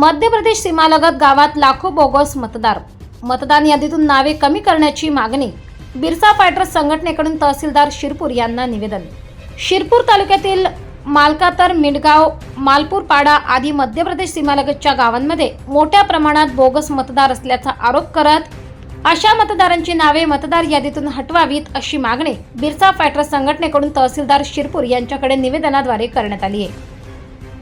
मध्य प्रदेश सीमालगत गावात लाखो बोगस मतदार. मतदान यादीतून नावे कमी करण्याची मागणी. बिरसा फायटर्स संघटनेकडून तहसीलदार शिरपूर यांना निवेदन. शिरपूर तालुक्यातील मालकातर मिडगाव मालपूर पाडा आदी मध्य प्रदेश सीमालगतच्या गावांमध्ये मोठ्या प्रमाणात बोगस मतदार असल्याचा आरोप करत अशा मतदारांची नावे मतदार यादीतून हटवावीत अशी मागणी बिरसा फायटर्स संघटनेकडून तहसीलदार शिरपूर यांच्याकडे निवेदनाद्वारे करण्यात आली आहे.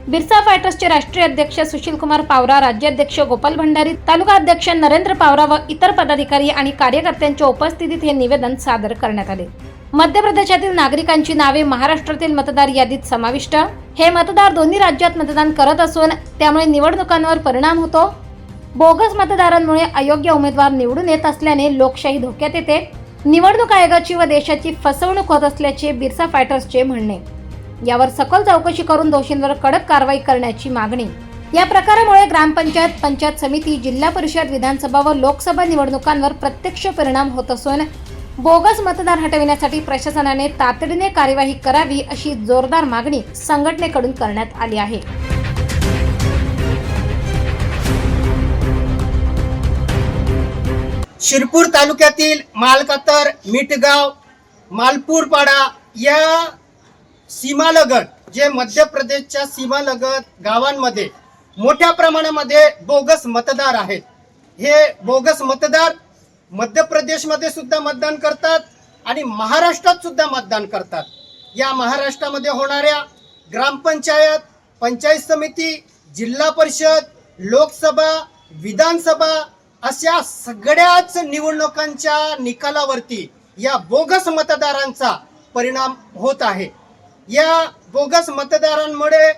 बिरसा फायटर्सचे राष्ट्रीय अध्यक्ष सुशील कुमार पावरा राज्याध्यक्ष गोपाल भंडारी तालुका अध्यक्ष नरेंद्र पावरा व इतर पदाधिकारी आणि कार्यकर्त्यांच्या उपस्थितीत हे निवेदन सादर करण्यात आले. मध्य प्रदेशातील नागरिकांची नावे महाराष्ट्रातील मतदार यादीत समाविष्ट. हे मतदार दोन्ही राज्यात मतदान करत असून त्यामुळे निवडणुकांवर परिणाम होतो. बोगस मतदारांमुळे अयोग्य उमेदवार निवडून येत असल्याने लोकशाही धोक्यात येते. निवडणूक आयोगाची व देशाची फसवणूक होत असल्याचे बिरसा फायटर्सचे म्हणणे. यावर सखोल चौकशी करून दोषींवर कडक कारवाई करण्याची मागणी. या प्रकारामुळे ग्रामपंचायत पंचायत समिती जिल्हा परिषद विधानसभा व लोकसभा निवडणुकांवर प्रत्यक्ष परिणाम होत असून बोगस मतदार हटविण्यासाठी प्रशासनाने तातडीने कार्यवाही करावी अशी जोरदार मागणी संघटनेकडून करण्यात आली आहे. शिरपूर तालुक्यातील मालकातर मिठगाव मालपूरपाडा या सीमालगत जे मध्य प्रदेशच्या सीमालगत गावांमध्ये मोठ्या प्रमाणामध्ये बोगस मतदार आहेत. हे बोगस मतदार मध्य प्रदेशमध्ये सुद्धा मतदान करतात आणि महाराष्ट्रात सुद्धा मतदान करतात. या महाराष्ट्रामध्ये होणाऱ्या ग्रामपंचायत पंचायत समिती जिल्हा परिषद लोकसभा विधानसभा अशा सगळ्याच निवडणुकांच्या निकालावरती या बोगस मतदारांचा परिणाम होत आहे. या बोगस मतदारांमुळे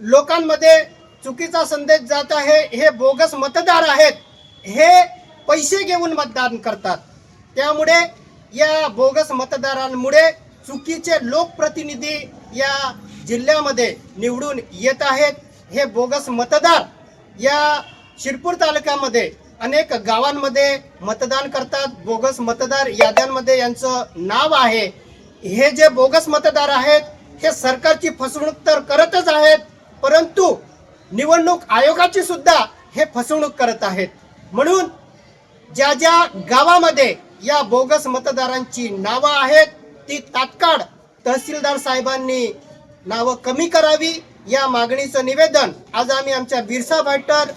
लोकांमध्ये चुकीचा संदेश जात आहे हे बोगस मतदार आहेत हे पैसे घेऊन मतदान करतात. त्यामुळे या बोगस मतदारांमुळे चुकीचे लोकप्रतिनिधी या जिल्ह्यामध्ये निवडून येत आहेत. हे बोगस मतदार या शिरपूर तालुक्यामध्ये अनेक गावांमध्ये मतदान करतात. बोगस मतदार याद्यांमध्ये यांचं नाव आहे. हे जे बोगस मतदार आहेत हे सरकारची फसवणूक तर करतच आहेत परंतु निवडणूक आयोगाची सुद्धा हे फसवणूक करत आहेत. म्हणून ज्या ज्या गावामध्ये या बोगस मतदारांची नावं आहेत ती तात्काळ तहसीलदार साहेबांनी नावं कमी करावी या मागणीचं निवेदन आज आम्ही आमच्या बिरसा भाटर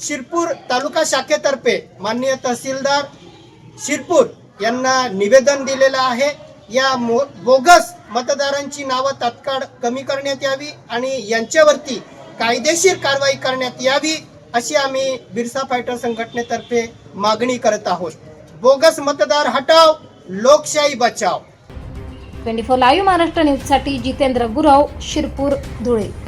शिरपूर तालुका शाखेतर्फे माननीय तहसीलदार शिरपूर यांना निवेदन दिलेलं आहे. या मो- बोगस मतदारांची नावं तात्काळ कमी करण्यात यावी आणि यांच्यावरती कायदेशीर कारवाई करण्यात यावी अशी आम्ही बिरसा फायटर संघटनेतर्फे मागणी करत आहोत. बोगस मतदार हटाव लोकशाही बचाव. ट्वेंटी फोर लाईव्ह महाराष्ट्र न्यूजसाठी जितेंद्र गुरव शिरपूर धुळे.